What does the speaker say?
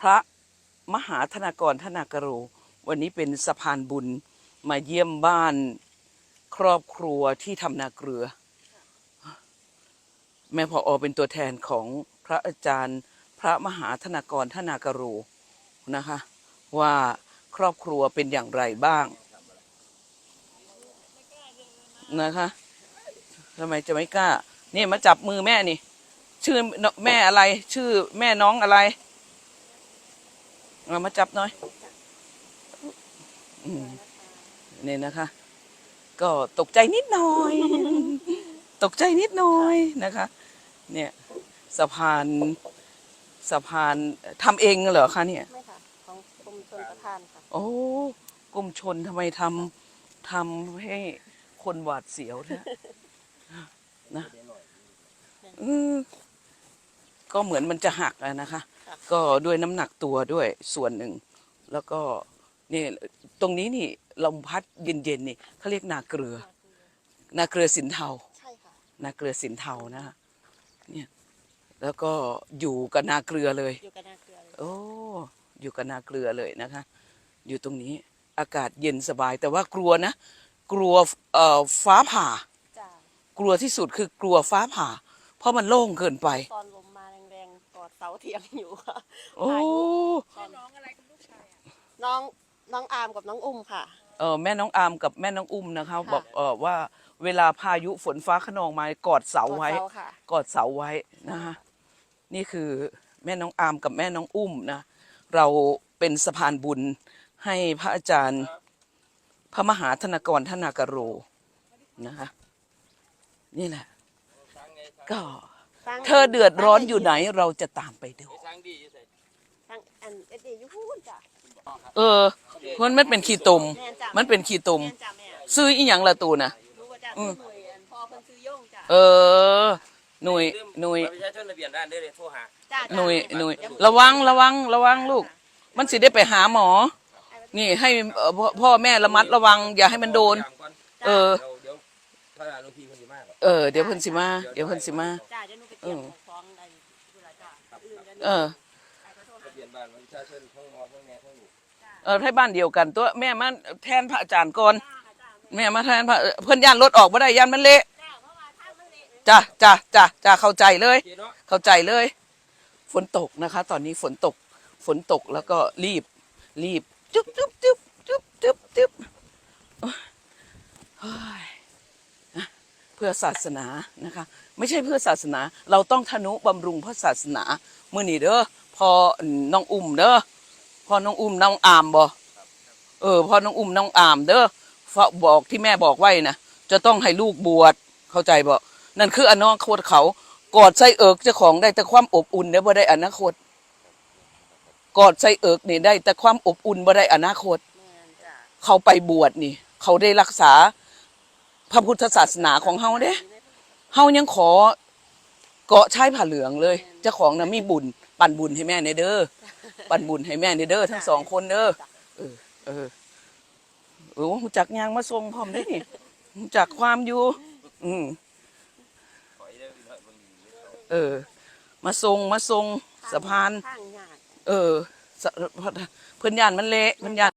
พระมหาธนากรธนากโร วันนี้เป็นสะพานบุญมาเยี่ยมบ้านครอบครัวที่ทำนาเกลือ แม่พออเป็นตัวแทนของพระอาจารย์ พระมหาธนากรธนากโรนะคะ ว่าครอบครัวเป็นอย่างไรบ้างนะคะทำไมจะไม่กล้า นี่มาจับมือแม่นี่ ชื่อแม่อะไร ชื่อแม่น้องอะไร เอามาจับหน่อยอืมนี่นะคะ ก็ตกใจนิดหน่อย ตกใจนิดหน่อยนะคะ เนี่ยสะพานสะพานทำเองเหรอคะเนี่ยไม่ค่ะของกรมชนประทานค่ะโอ้กรมชนทำไมทำทำให้คนหวาดเสียวเนี่ยนะอืม ก็เหมือนมันจะหักอะนะคะค่ะก็ด้วยน้ำหนักตัวด้วยส่วนหนึ่ง แล้วก็นี่ตรงนี้นี่ลมพัดเย็นๆนี่เขาเรียกนาเกลือ นาเกลือสินเทาใช่ค่ะนาเกลือสินเทานะคะเนี่ยแล้วก็อยู่กับนาเกลือเลย อยู่กับนาเกลือเลยโอ้อยู่กับนาเกลือเลยนะคะ อยู่ตรงนี้อากาศเย็นสบายแต่ว่ากลัวนะ กลัวเอ่อฟ้าผ่า จ้ากลัวที่สุดคือกลัวฟ้าผ่า เพราะมันโล่งเกินไป ตอน เสาเทียงอยู่ค่ะโอ้พายุน้องอะไรคุณลูกชายอะน้องน้องอาร์มกับน้องอุ้มค่ะ เออแม่น้องอามกับแม่น้องอุ้มนะคะค่ะ บอกเออว่าเวลาพายุฝนฟ้าขนองมากอดเสาไว้กอดเสาค่ะ กอดเสาไว้นะคะนี่คือแม่น้องอามกับแม่น้องอุ้มนะ เราเป็นสะพานบุญให้พระอาจารย์ พระมหาธนากรธนากโรนะคะนี่แหละ ก็ตั้ง เธอเดือดร้อนอยู่ไหนเราจะตามไปดูตั้งอันเอสดีอยู่พูนจ้ะเออ มันมันเป็นขี้ตุ่มแม่นจ้ะมันเป็นขี้ตุ่มแม่นจ้ะแม่ซื้ออีหยังละตูนะรู้ว่าจ้ะอืมหน่วยอันพ่อเพิ่นซื้อย่งจ้ะเออ หน่วยหน่วยประชาชนทะเบียนด้านได้เลยโทรหาจ้ะจ้ะหน่วยหน่วยเดี๋ยวระวังระวังระวังลูก มันสิได้ไปหาหมอ นี่ให้เอ่อพ่อพ่อแม่ระมัดระวัง อย่าให้มันโดน เออ เดี๋ยวเดี๋ยวถ้าหลวงพี่คนสิมากเออ เดี๋ยวเพิ่นสิมา เดี๋ยวเพิ่นสิมา จ้ะเดี๋ยวหนูไป เตรียมของฟ้องได้เวลาจ้ะอื่นกันเออทะเบียนบ้านประชาชนทั้งหมอทั้งแม่ทั้งลูกเออให้บ้านเดียวกันตัวแม่มาแทนพระอาจารย์ก่อนแม่มาแทนพระเอ่อเพิ่นย่านรถออกบ่ได้ย่านมันเละจ้ะเพราะว่าทางมันเละจ้ะจ้ะจ้ะจ้ะเข้าใจเลยโอเคเนาะเข้าใจเลย ฝนตกนะคะ ตอนนี้ฝนตก ฝนตกแล้วก็รีบ รีบจุ๊บจุ๊บจุ๊บจุ๊บจุ๊บจุ๊บโอ้ยเฮ้ยนะเพื่อศาสนานะคะ ไม่ใช่เพื่อศาสนา เราต้องทนุบำรุงพระศาสนาเมื่อนี้เด้อพอน้องอุ้มเด้อพอน้องอุ้มน้องอามบ่เออพอน้องอุ้มน้องอามเด้อฝากบอกที่แม่บอกไว้นะจะต้องให้ลูกบวชเข้าใจบ่นั่นคืออนาคตเขากอดไส้เอิกเจ้าของได้แต่ความอบอุ่นเด้อบ่ได้อนาคตกอดไส้เอิกนี่ได้แต่ความอบอุ่นบ่ได้อนาคตแม่นจ้ะเขาไปบวชนี่ เขาได้รักษา พระพุทธศาสนาของเฮาเด้เฮายังขอเกาะชายผ้าเหลืองเลยเจ้าของน่ะมีบุญ ปั่นบุญให้แม่ในเด้อปั่นบุญให้แม่ในเด้อทั้งสองคนเด้อเออเออเออรู้จักยางมาทรงพร้อมได้นี่จักความอยู่ อืมเออ มาทรงมาทรงสะพาน เออเพิ่นยานมันเละเพิ่นยาน